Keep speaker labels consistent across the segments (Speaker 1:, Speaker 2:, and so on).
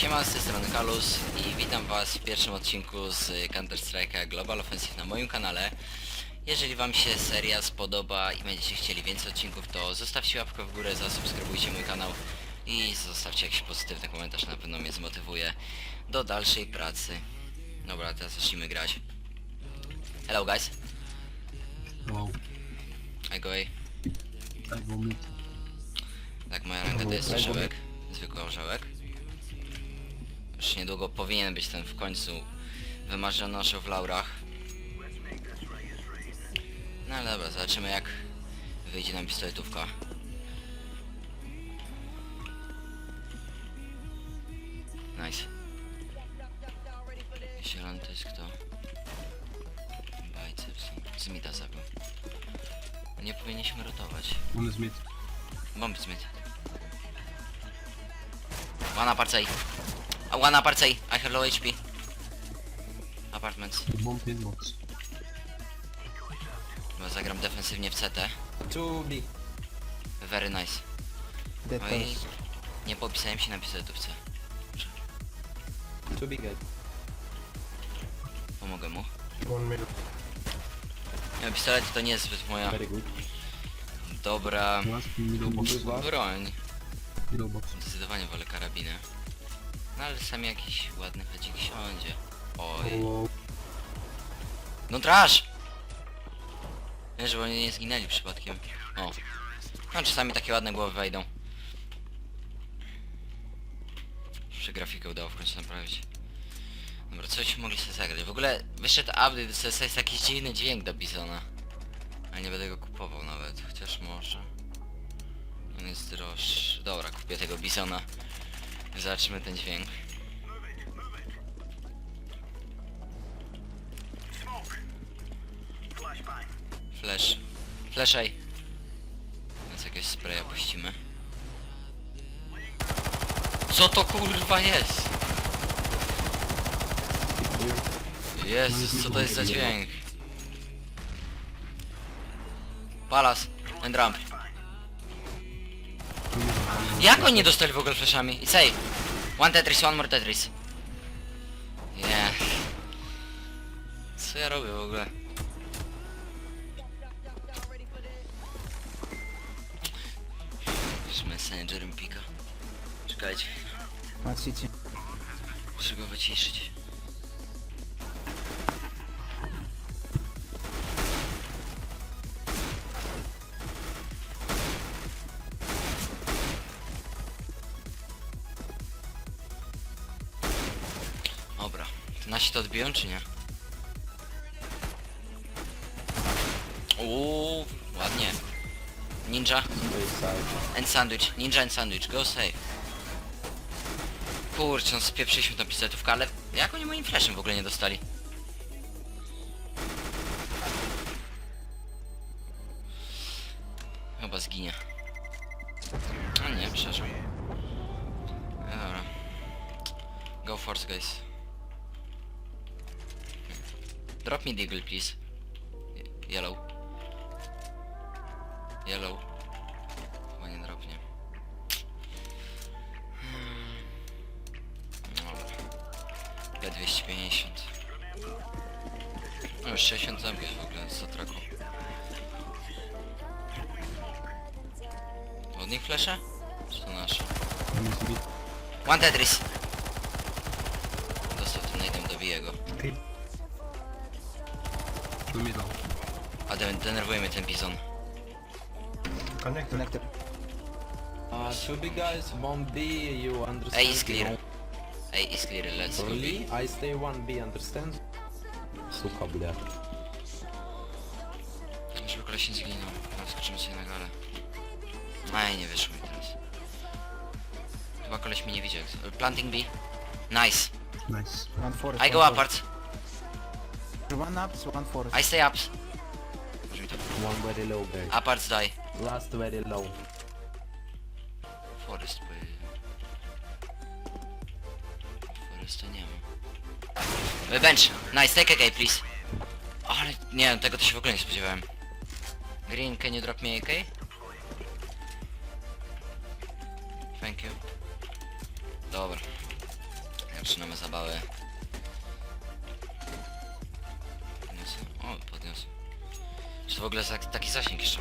Speaker 1: Siema, z tej strony Kalus i witam was w pierwszym odcinku z Counter-Strike'a Global Offensive na moim kanale. Jeżeli wam się seria spodoba i będziecie chcieli więcej odcinków, to zostawcie łapkę w górę, zasubskrybujcie mój kanał i zostawcie jakiś pozytywny komentarz, na pewno mnie zmotywuje do dalszej pracy. Dobra, teraz zacznijmy grać. Hello guys,
Speaker 2: Wow,
Speaker 1: I go A.
Speaker 2: tak mi
Speaker 1: Tak, moja ranga to jest orzełek, zwykły orzełek. Już niedługo powinien być ten w końcu wymarzony orzeł w laurach. No ale dobra, zobaczymy jak wyjdzie nam pistoletówka. Nice. Zielony to jest kto? Biceps. Zmita zabił. Nie powinniśmy rotować.
Speaker 2: on jest mid.
Speaker 1: Bomb Smith. One apartheid. Uh, One apartheid. I have low HP. Apartments.
Speaker 2: Bomb.
Speaker 1: Chyba zagram defensywnie w CT.
Speaker 3: Two B.
Speaker 1: Very nice. No i
Speaker 3: pass.
Speaker 1: nie popisałem się na pistoletówce.
Speaker 3: Two B guys.
Speaker 1: Pomogę mu.
Speaker 2: One mid.
Speaker 1: No, pistolet to nie jest zbyt moja
Speaker 3: Very good.
Speaker 1: dobra
Speaker 2: Last middle box.
Speaker 1: broń.
Speaker 2: Middle box.
Speaker 1: Zdecydowanie wolę karabinę. No ale sam jakiś ładny hedzik siądzie. Oj. No trash! Wiesz, żeby oni nie zginęli przypadkiem. O. No czasami takie ładne głowy wejdą. Przy grafikę udało w końcu naprawić. Dobra, coś mogli sobie zagrać. W ogóle wyszedł update, to jest jakiś dziwny dźwięk do Bizona. Ale nie będę go kupował nawet, chociaż może. On jest droższy. Dobra, kupię tego Bizona. Zobaczymy ten dźwięk. Flash. Flashaj. Więc jakieś spraya puścimy. Co to kurwa jest? Jezus, co to jest za dźwięk? Palas. And ramp. Jak oni dostali w ogóle flashami? It's A. One Tetris, one more Tetris. Nie. Co ja robię w ogóle? Z Messengerem pika. Czekajcie,
Speaker 3: Patrzcie.
Speaker 1: muszę go wyciszyć. Nasi to odbiją czy nie? Uuu, ładnie. Ninja. And sandwich, ninja and sandwich, go save. Kurczę, no spieprzyliśmy tą pistoletówkę, ale jak oni moim flashem w ogóle nie dostali? P250. No już 60 zabierz w ogóle z atraku. Od nich flesze? Czy to nasze? One Tetris! Dostał tym najdem dobiję go.
Speaker 2: To middle.
Speaker 1: A de denerwuje mnie ten bizon.
Speaker 2: Connector.
Speaker 3: Uh, two B guys, bomb B, you understand?
Speaker 1: A is clear. A is clear, let's go.
Speaker 3: Only I stay one B, understand? Suka, bля.
Speaker 1: Żeby koleś nie zginął. No, skoczymy sobie na galę. Aj, nie wyszło mi teraz. Chyba koleś mnie nie widział. Planting B. Nice.
Speaker 2: Nice.
Speaker 4: One forest.
Speaker 1: I go
Speaker 4: forest. One ups, one forest.
Speaker 1: I stay ups. Może mi to...
Speaker 3: One very low guys.
Speaker 1: Uparts die.
Speaker 3: Last very low.
Speaker 1: Foresta nie ma. E, Bench! Nice, take a gay, please. Ale nie, tego to się w ogóle nie spodziewałem. Green, can you drop me AK? Thank you. Dobra. Zaczynamy zabawę. Podniosę. O, podniosę. Czy to w ogóle taki zasięg jeszcze?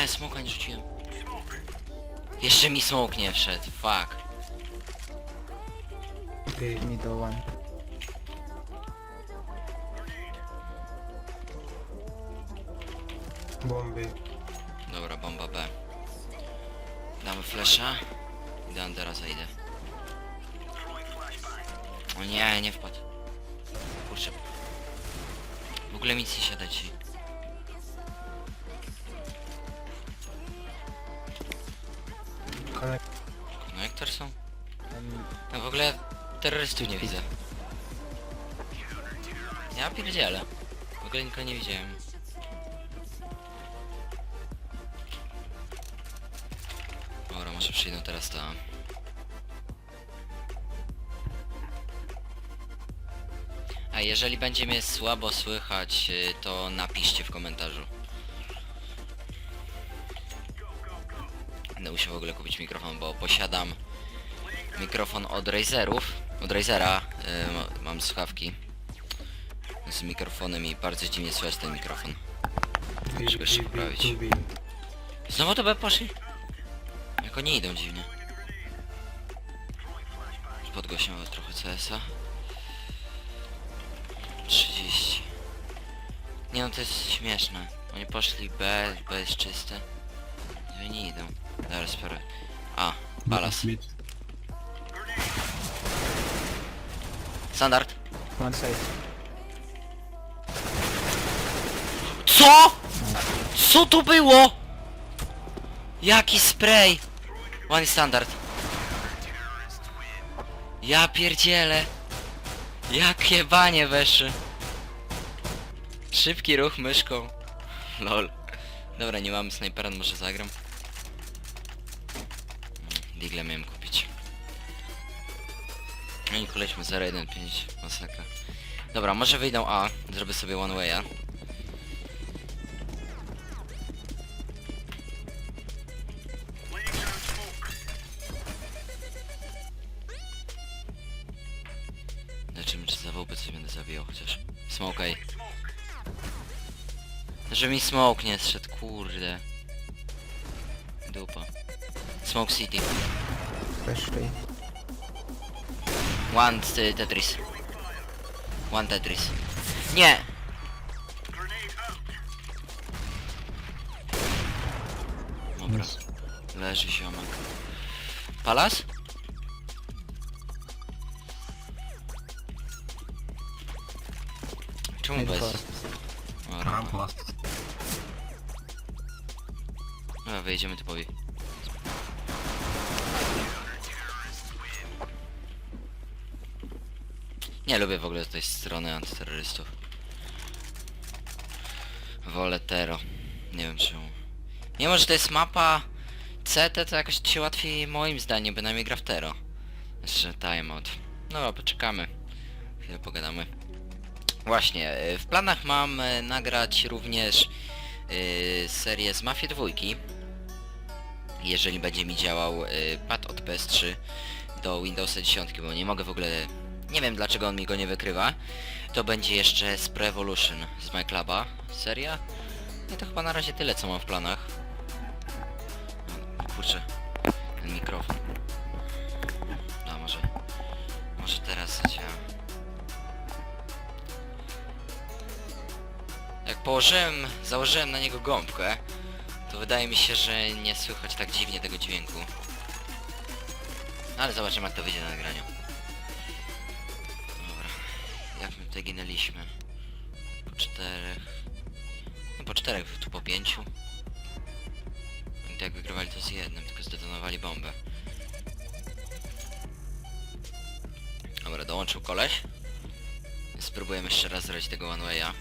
Speaker 1: Nie, smoka nie rzuciłem. Jeszcze mi smok nie wszedł, fuck.
Speaker 2: Okay.
Speaker 4: Middle one.
Speaker 2: Bomby.
Speaker 1: Dobra, bomba B. Damy flesza. I do Andera zajdę. O nie, nie wpadł. Kurczę. W ogóle nic nie siada dzisiaj.
Speaker 2: Connect.
Speaker 1: Konektor są?
Speaker 4: And
Speaker 1: No w ogóle terrorystów nie widzę. Ja pierdzielę. W ogóle nikogo nie widziałem. Dobra, może przyjdą teraz tam. A jeżeli będzie mnie słabo słychać, y, to napiszcie w komentarzu. Będę musiał w ogóle kupić mikrofon, bo posiadam mikrofon od Razerów. Od Razera y, ma- mam słuchawki z mikrofonem i bardzo dziwnie słychać ten mikrofon. Żeby jeszcze poprawić. Znowu to B poszli? Jak oni idą dziwnie. Podgłośniało trochę CS-a. 30. Nie no to jest śmieszne. Oni poszli B, B jest czyste. Oni idą? Zaraz sprawdzę. A, balas. Standard.
Speaker 4: one side.
Speaker 1: Co? Co to było? Jaki spray? One standard. Ja pierdzielę. Jakie banie weszły. Szybki ruch myszką. Lol. Dobra, nie mamy snajpera, może zagram. Digle miałem kupić. No i koleśmy 015, masakra. Dobra, może wyjdą A, zrobię sobie one way'a. Zobaczymy czy za wołby coś będę zabijał chociaż. Smoke ej. Że mi smoke nie zszedł, kurde. Dupa. Smoke City.
Speaker 4: Especially.
Speaker 1: One y, Tetris. One Tetris. Nie! Dobra, leży ziomek. Palas? Czemu bez?
Speaker 4: first.
Speaker 1: O,
Speaker 2: Ramp last.
Speaker 1: Dobra, wyjedziemy typowi. Nie lubię w ogóle tej strony antyterrorystów. Wolę Tero. Nie wiem czemu. Mimo, że to jest mapa CT, to jakoś się łatwiej moim zdaniem bynajmniej gra w Tero. Jeszcze timeout. Dobra, poczekamy. Chwilę pogadamy. Właśnie, y, w planach mam y, nagrać również y, serię z Mafii dwójki. Jeżeli będzie mi działał y, pad od PS3 do Windowsa 10, bo nie mogę w ogóle... Nie wiem dlaczego on mi go nie wykrywa. To będzie jeszcze Spre Evolution z MyCluba. Seria? No to chyba na razie tyle co mam w planach. Kurczę, ten mikrofon. No może... Może teraz zadziała. Jak położyłem, założyłem na niego gąbkę, to wydaje mi się, że nie słychać tak dziwnie tego dźwięku. Ale zobaczymy jak to wyjdzie na nagraniu. Tutaj ginęliśmy? Po czterech. No po czterech, tu po pięciu. Oni to jak wygrywali to z jednym, tylko zdetonowali bombę. Dobra, dołączył koleś. Spróbujemy jeszcze raz zrobić tego one way'a.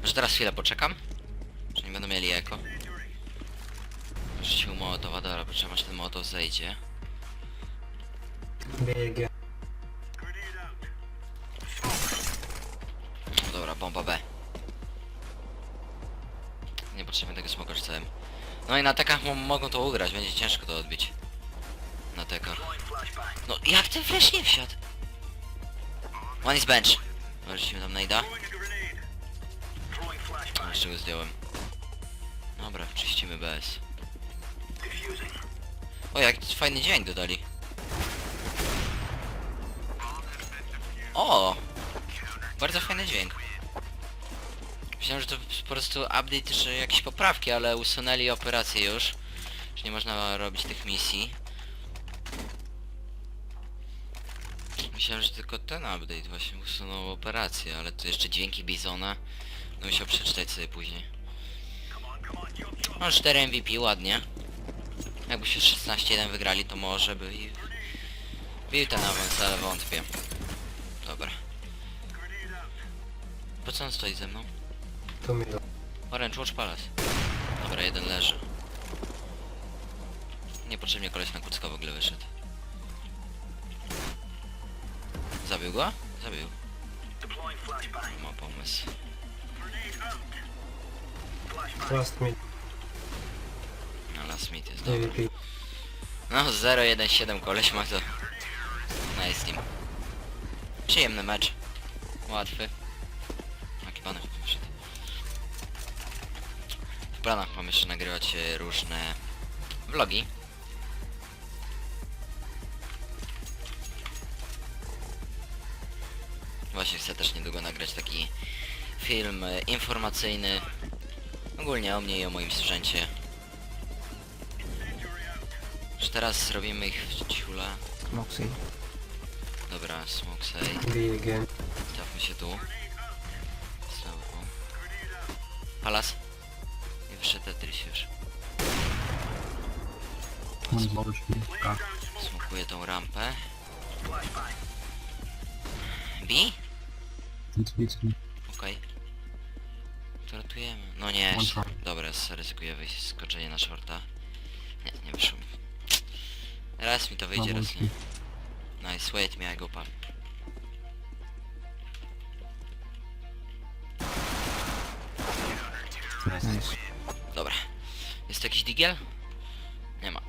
Speaker 1: Może teraz chwilę poczekam? Dobra, poczekam aż ten mołotow zejdzie.
Speaker 2: BG.
Speaker 1: bomba B. Nie potrzebujemy tego smoka rzucałem. No i na tekach mo- mogą to ugrać, będzie ciężko to odbić. Na tekach. No jak ten flash nie wsiadł? One is bench. Wrzucimy tam najda. Jeszcze go zdjąłem. Dobra, czyścimy BS. O, jak fajny dźwięk dodali. O! Bardzo fajny dźwięk. Myślałem, że to po prostu update, czy jakieś poprawki, ale usunęli operację już. Że nie można robić tych misji. Myślałem, że tylko ten update właśnie usunął operację, ale tu jeszcze dźwięki Bizona. No musiał przeczytać sobie później. No 4 MVP ładnie. Jakby się 16-1 wygrali, to może by i bił ten awans, ale wątpię. Dobra. Po co on stoi ze mną?
Speaker 4: Two middle.
Speaker 1: Orange Watch Palace. Dobra, jeden leży. Niepotrzebnie koleś na kucka w ogóle wyszedł. Zabił go? Zabił. Ma pomysł.
Speaker 4: Last mid.
Speaker 1: No Smith jest dobry. No 0-1-7 koleś ma to. Nice team. Przyjemny mecz. Łatwy. Jaki pan wyszedł. W planach mam jeszcze nagrywać różne vlogi. Właśnie chcę też niedługo nagrać taki film e, informacyjny. Ogólnie o mnie i o moim sprzęcie. Już teraz zrobimy ich w ciula.
Speaker 4: Moxie.
Speaker 1: Dobra, smoke say.
Speaker 4: B again.
Speaker 1: Stawmy się tu. Znowu. Palas. I wyszedł Tetris już. Smokuję tą rampę. B?
Speaker 2: It's it's me.
Speaker 1: Okej. To ratujemy. No nie,
Speaker 2: One
Speaker 1: jeszcze-
Speaker 2: shot.
Speaker 1: dobra, ryzykuję wyjść skoczenie na shorta. Nie, nie wyszło mi. Raz mi to wyjdzie, raz nie. Nice, wait me, I go pump.
Speaker 4: Nice.
Speaker 1: Dobra. Jest jakiś digiel? Nie ma.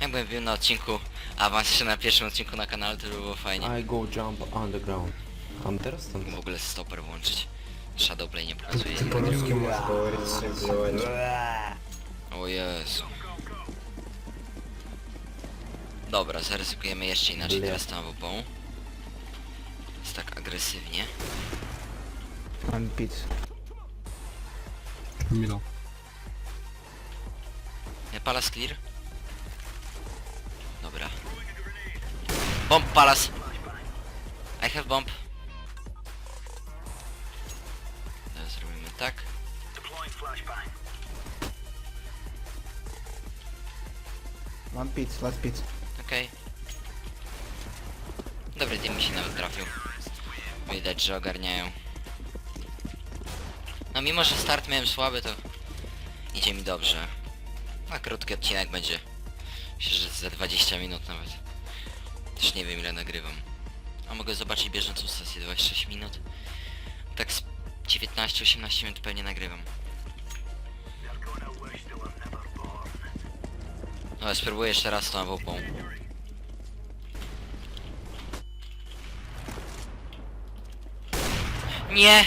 Speaker 1: Jakbym był na odcinku, awans jeszcze na pierwszym odcinku na kanale, to by było fajnie.
Speaker 3: I go jump underground. Understand?
Speaker 1: W ogóle stoper włączyć. Shadowplay nie pokazuje.
Speaker 4: Po polsku możesz
Speaker 1: o Jezu. Dobra, zaryzykujemy jeszcze inaczej teraz tą WP. Jest tak agresywnie.
Speaker 4: One pit.
Speaker 1: E, Palace clear? Dobra. Bomb Palace! I have bomb. Teraz zrobimy tak.
Speaker 4: One pit, last pit.
Speaker 1: Okej. Dobry team mi się nawet trafił. Widać, że ogarniają. No mimo, że start miałem słaby, to idzie mi dobrze. A krótki odcinek będzie. Myślę, że za 20 minut nawet. Też nie wiem ile nagrywam. A mogę zobaczyć bieżącą sesję 26 minut. Tak z 19-18 minut pewnie nagrywam. No, spróbuję jeszcze raz tą AWP. Nie!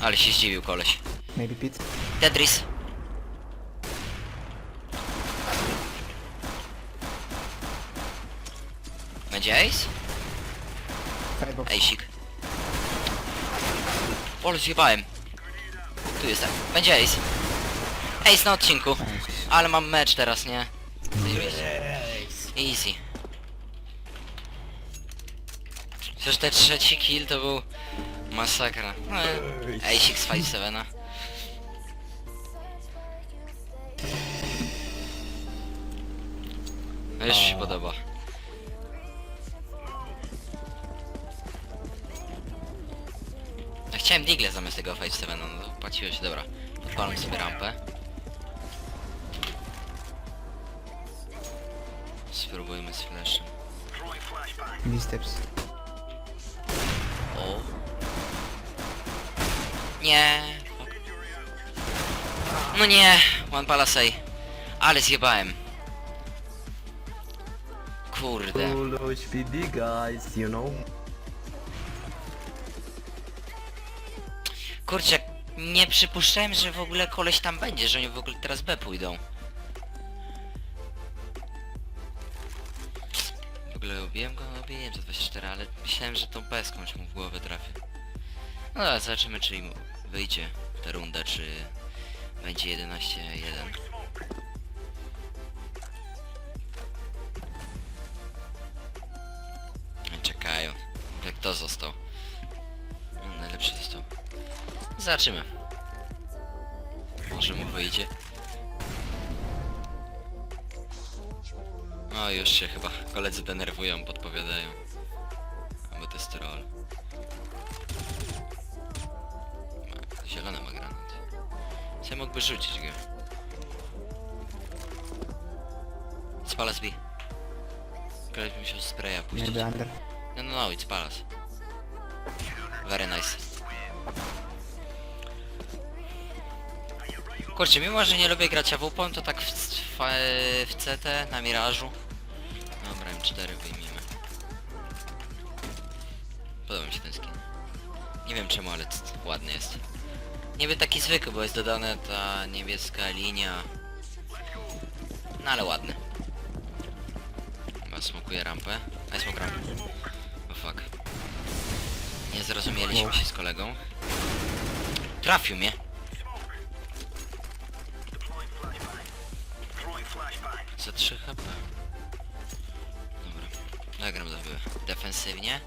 Speaker 1: Ale się zdziwił koleś.
Speaker 4: Maybe pit.
Speaker 1: Tetris. Będzie ace?
Speaker 4: Firebox.
Speaker 1: Ejsik. Pol zjebałem. Tu jestem. Będzie ace. Ace na odcinku. Ale mam mecz teraz, nie? Easy. Przecież ten trzeci kill to był masakra. No, Ace z 5-7. No już mi się podoba. Ja chciałem Digle zamiast tego 5-7, no to płaciło się, dobra. Odpalam sobie rampę. Spróbujmy z flashem.
Speaker 4: B steps.
Speaker 1: O. Nie. No nie. One Palisade. Ale zjebałem. Kurde.
Speaker 5: Full HPD guys, you know?
Speaker 1: Kurczę, nie przypuszczałem, że w ogóle koleś tam będzie, że oni w ogóle teraz B pójdą. Ogóle obiłem go, no obiłem za 24, ale myślałem, że tą B skądś mu w głowę trafię. No dobra, zobaczymy czy im wyjdzie ta runda, czy będzie 11-1. No, Czekają. Jak to został? No, najlepszy został. Zobaczymy. Może mu wyjdzie. O, już się chyba koledzy denerwują, podpowiadają. Bo to jest troll. Ma- Zielony ma granat. Co mógłby rzucić go? Spalas B. Koleś by musiał spraya puścić.
Speaker 4: Maybe under.
Speaker 1: No, no, no, it's Palace. Very nice. Kurczę, mimo że nie lubię grać AWP, to tak w, w, w CT na Mirażu. Dobra, M4 wyjmiemy. Podoba mi się ten skin. Nie wiem czemu, ale ładny jest. Niby taki zwykły, bo jest dodana ta niebieska linia. No ale ładny. Chyba smokuje rampę. Daj smok rampę. Oh fuck. Nie zrozumieliśmy się z kolegą. Trafił mnie. Za 3 HP. Dobra. Nagram za chwilę. Defensywnie.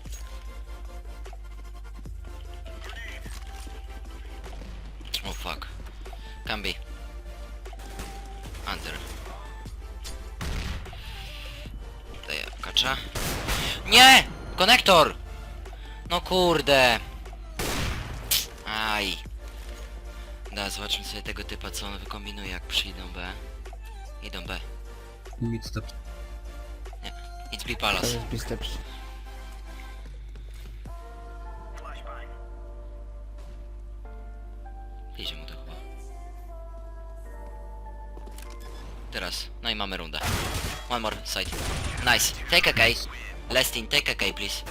Speaker 1: Oh fuck. Be. Under. Daję kacza. Nie! Konektor! No kurde. Aj. Da, zobaczmy sobie tego typa, co on wykombinuje, jak przyjdą B. Idą B.
Speaker 2: Mid step.
Speaker 1: It's B
Speaker 4: That
Speaker 1: Palace.
Speaker 4: is B steps.
Speaker 1: Idzie mu to chyba. Teraz. No i mamy rundę. One more side. Nice. Take a K. Lestin, take a K, please.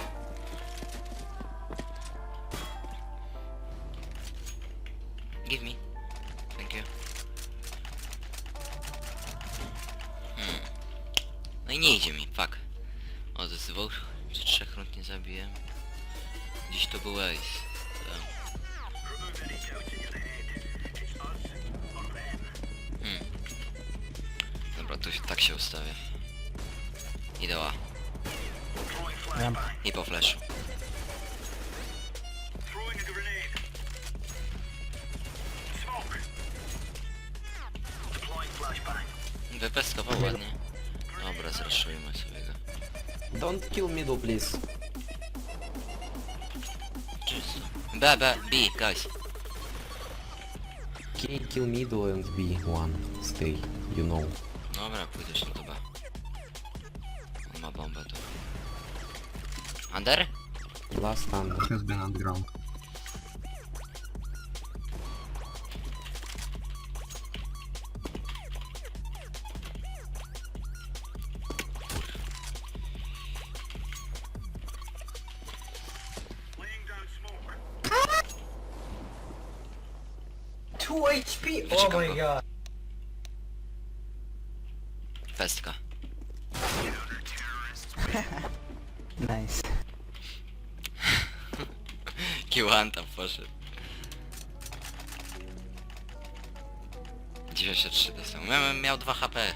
Speaker 1: Wypeskował ładnie. Dobra, zraszujmy sobie go.
Speaker 5: Don't kill middle, please.
Speaker 1: Czysto. B, B, B, guys.
Speaker 5: Can you kill middle and B one? Stay, you know.
Speaker 1: Dobra, pójdę się do B. On ma bombę tu. Under?
Speaker 5: Last under.
Speaker 2: Has been underground.
Speaker 6: Two HP. Oh my
Speaker 1: go.
Speaker 6: god.
Speaker 1: Pestka.
Speaker 4: Nice.
Speaker 1: Kiwan tam poszedł. 93 dostał. Miałem, miał 2 HP.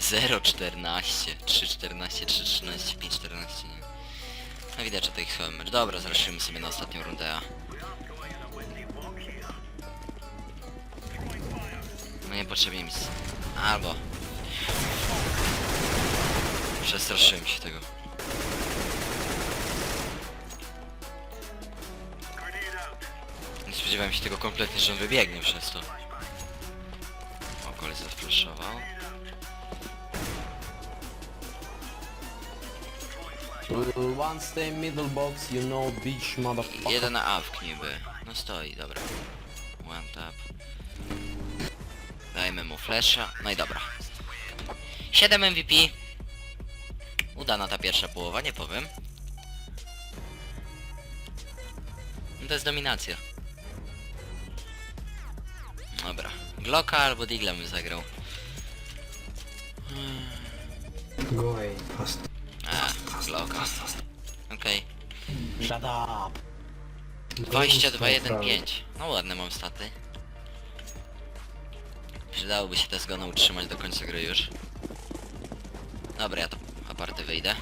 Speaker 1: 0,14, 3,14, 3,13, 5,14, nie. No widać, że to ich słaby mecz. Dobra, zraszymy sobie na ostatnią rundę, a... Niepotrzebnie mi... Albo... Przestraszyłem się tego. Nie spodziewałem się tego kompletnie, że on wybiegnie przez to. O, koleś zaflaszował.
Speaker 3: Uh, One stay middle box, you know, motherfucker.
Speaker 1: Jeden na awk niby. No stoi, dobra. One tap. Flasha. No i dobra. 7 MVP. Udana ta pierwsza połowa, nie powiem. No to jest dominacja. Dobra. Glocka albo Digla bym zagrał.
Speaker 2: Go away, fast.
Speaker 1: A, Glocka. Okej.
Speaker 3: Shut up.
Speaker 1: 22, 1, 5. No ładne mam staty. Przydałoby się te zgony utrzymać do końca gry już. Dobra, ja to aparty wyjdę.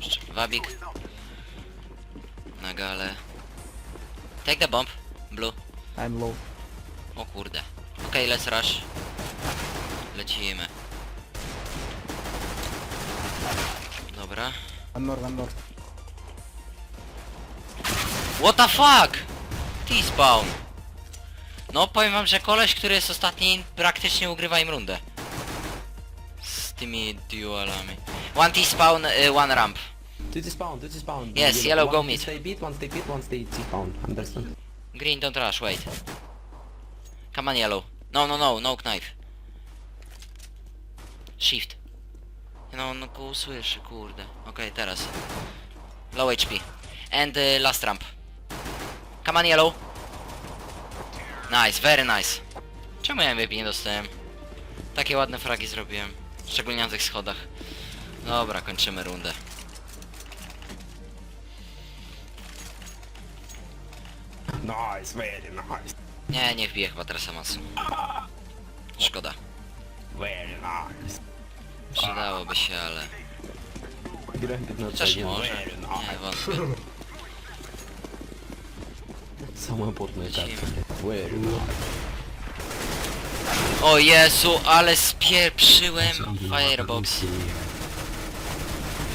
Speaker 1: Jeszcze wabik. Na galę. Take the bomb. Blue.
Speaker 4: I'm low.
Speaker 1: O kurde. Okej, let's rush. Lecimy. Dobra.
Speaker 4: One more, one more.
Speaker 1: What the fuck? T-spawn. No powiem wam, że koleś, który jest ostatni, praktycznie ugrywa im rundę. Z tymi dualami. One T-spawn, y, one ramp.
Speaker 3: Two to spawn, two to spawn.
Speaker 1: Yes, yellow, go mid.
Speaker 3: stay beat, beat, T-spawn. Understand?
Speaker 1: Green, don't rush, wait. Come on yellow. No, no, no, no knife. Shift. No, no go usłyszy, kurde. Okej, teraz. Low HP. And y, last ramp. Come on yellow. Nice, very nice. Czemu ja MVP nie dostałem? Takie ładne fragi zrobiłem. Szczególnie na tych schodach. Dobra, kończymy rundę.
Speaker 3: Nice, very nice.
Speaker 1: Nie, nie wbiję chyba teraz Amasu. Szkoda.
Speaker 3: Very nice.
Speaker 1: Przydałoby się, ale...
Speaker 3: Grałem 15
Speaker 1: Chociaż
Speaker 3: nie,
Speaker 1: może. Nie, wątpię.
Speaker 3: Very nice.
Speaker 1: O Jezu, ale spieprzyłem Firebox.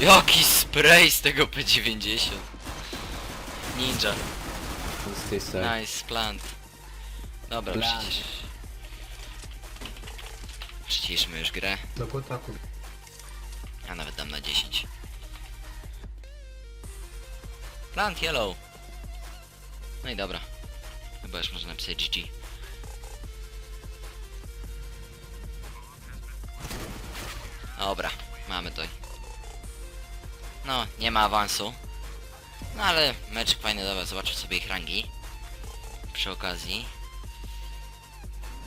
Speaker 1: Jaki spray z tego P90. Ninja. Nice, plant. Dobra,
Speaker 3: Plant.
Speaker 1: przecież... Przyciszmy już grę.
Speaker 2: Do kotaku.
Speaker 1: A nawet dam na 10. Plant yellow. No i dobra. Chyba już można napisać GG. Dobra, mamy to. No, nie ma awansu. No ale meczek fajny, dobra, zobaczę sobie ich rangi. Przy okazji.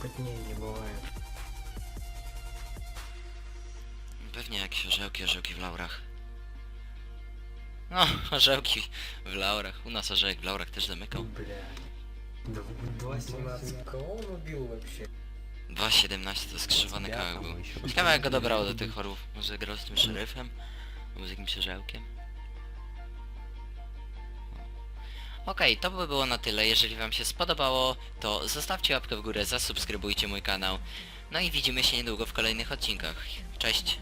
Speaker 2: Pewnie nie wołałem.
Speaker 1: Pewnie jakieś orzełki, orzełki w laurach. No, orzełki w laurach. U nas orzełek w laurach też zamykał.
Speaker 2: Бля. 2.17. Кого он убил вообще?
Speaker 1: 2.17 to skrzyżowany kawałek był. Ciekawe jak go dobrało do tych chorów. Może grał z tym szeryfem? Albo z jakimś orzełkiem? Okej, to by było na tyle. Jeżeli wam się spodobało, to zostawcie łapkę w górę, zasubskrybujcie mój kanał. No i widzimy się niedługo w kolejnych odcinkach. Cześć!